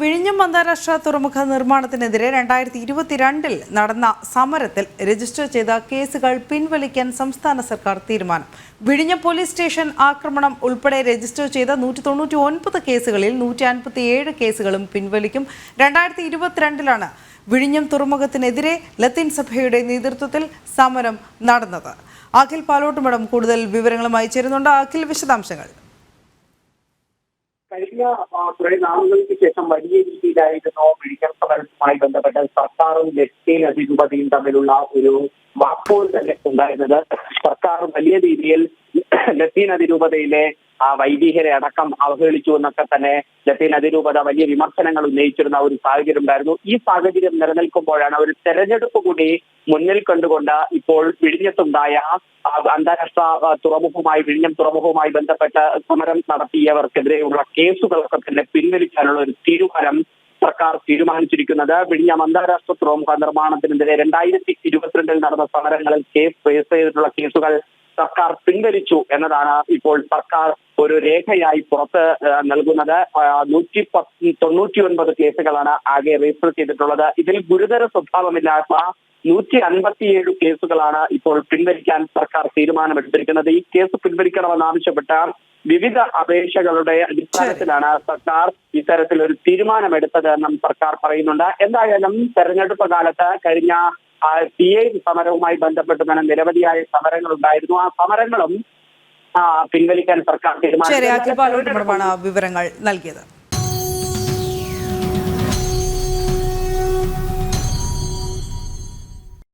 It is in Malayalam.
വിഴിഞ്ഞം അന്താരാഷ്ട്ര തുറമുഖ നിർമ്മാണത്തിനെതിരെ രണ്ടായിരത്തി ഇരുപത്തിരണ്ടിൽ നടന്ന സമരത്തിൽ രജിസ്റ്റർ ചെയ്ത കേസുകൾ പിൻവലിക്കാൻ സംസ്ഥാന സർക്കാർ തീരുമാനം. വിഴിഞ്ഞം പോലീസ് സ്റ്റേഷൻ ആക്രമണം ഉൾപ്പെടെ രജിസ്റ്റർ ചെയ്ത നൂറ്റി തൊണ്ണൂറ്റി ഒൻപത് കേസുകളിൽ നൂറ്റി അൻപത്തി ഏഴ് കേസുകളും പിൻവലിക്കും. രണ്ടായിരത്തി ഇരുപത്തിരണ്ടിലാണ് വിഴിഞ്ഞം തുറമുഖത്തിനെതിരെ ലത്തീൻ സഭയുടെ നേതൃത്വത്തിൽ സമരം നടന്നത്. അഖിൽ പാലോട്ടുമടം കൂടുതൽ വിവരങ്ങളുമായി ചേരുന്നുണ്ട്. അഖിൽ വിശദാംശങ്ങൾ. കഴിഞ്ഞ കുറെ നാളുകൾക്ക് ശേഷം വലിയ രീതിയിലായിരുന്നു മെഡിക്കൽ സമരവുമായി ബന്ധപ്പെട്ട് സർക്കാരും ലത്തീൻ അധിപതിയും തമ്മിലുള്ള ഒരു വാക്കുകൾ തന്നെ ഉണ്ടായിരുന്നത്. സർക്കാർ വലിയ രീതിയിൽ ലത്തീൻ അതിരൂപതയിലെ ആ വൈദികരെ അടക്കം അവഹേളിച്ചു എന്നൊക്കെ തന്നെ ലത്തീൻ അതിരൂപത വലിയ വിമർശനങ്ങൾ ഉന്നയിച്ചിരുന്ന ഒരു സാഹചര്യം ഉണ്ടായിരുന്നു. ഈ സാഹചര്യം നിലനിൽക്കുമ്പോഴാണ് ഒരു തെരഞ്ഞെടുപ്പ് കൂടി മുന്നിൽ കണ്ടുകൊണ്ട് ഇപ്പോൾ വിഴിഞ്ഞത്തുണ്ടായ അന്താരാഷ്ട്ര തുറമുഖവുമായി വിഴിഞ്ഞം തുറമുഖവുമായി ബന്ധപ്പെട്ട സമരം നടത്തിയവർക്കെതിരെയുള്ള കേസുകളൊക്കെ തന്നെ പിൻവലിക്കാനുള്ള ഒരു തീരുമാനം സർക്കാർ തീരുമാനിച്ചിരിക്കുന്നത്. വിഴിഞ്ഞം അന്താരാഷ്ട്ര തുറമുഖ നിർമ്മാണത്തിനെതിരെ രണ്ടായിരത്തി ഇരുപത്തിരണ്ടിൽ നടന്ന സമരങ്ങളിൽ കേസ് രജിസ്റ്റർ ചെയ്തിട്ടുള്ള കേസുകൾ സർക്കാർ പിൻവലിച്ചു എന്നതാണ് ഇപ്പോൾ സർക്കാർ ഒരു രേഖയായി പുറത്ത് നൽകുന്നത്. നൂറ്റി തൊണ്ണൂറ്റി ഒൻപത് കേസുകളാണ് ആകെ രജിസ്റ്റർ ചെയ്തിട്ടുള്ളത്. ഇതിൽ ഗുരുതര സ്വഭാവമില്ലാത്ത നൂറ്റി അൻപത്തിയേഴ് കേസുകളാണ് ഇപ്പോൾ പിൻവലിക്കാൻ സർക്കാർ തീരുമാനമെടുത്തിരിക്കുന്നത്. ഈ കേസ് പിൻവലിക്കണമെന്നാവശ്യപ്പെട്ട വിവിധ അപേക്ഷകളുടെ അടിസ്ഥാനത്തിലാണ് സർക്കാർ ഇത്തരത്തിൽ ഒരു തീരുമാനമെടുത്തത് എന്നും സർക്കാർ പറയുന്നുണ്ട്. എന്തായാലും തെരഞ്ഞെടുപ്പ് കാലത്ത് കഴിഞ്ഞ സി ഐ സമരവുമായി ബന്ധപ്പെട്ട് തന്നെ നിരവധിയായ സമരങ്ങൾ ഉണ്ടായിരുന്നു. ആ സമരങ്ങളും പിൻവലിക്കാൻ സർക്കാർ തീരുമാനിച്ചു വിവരങ്ങൾ നൽകിയത്.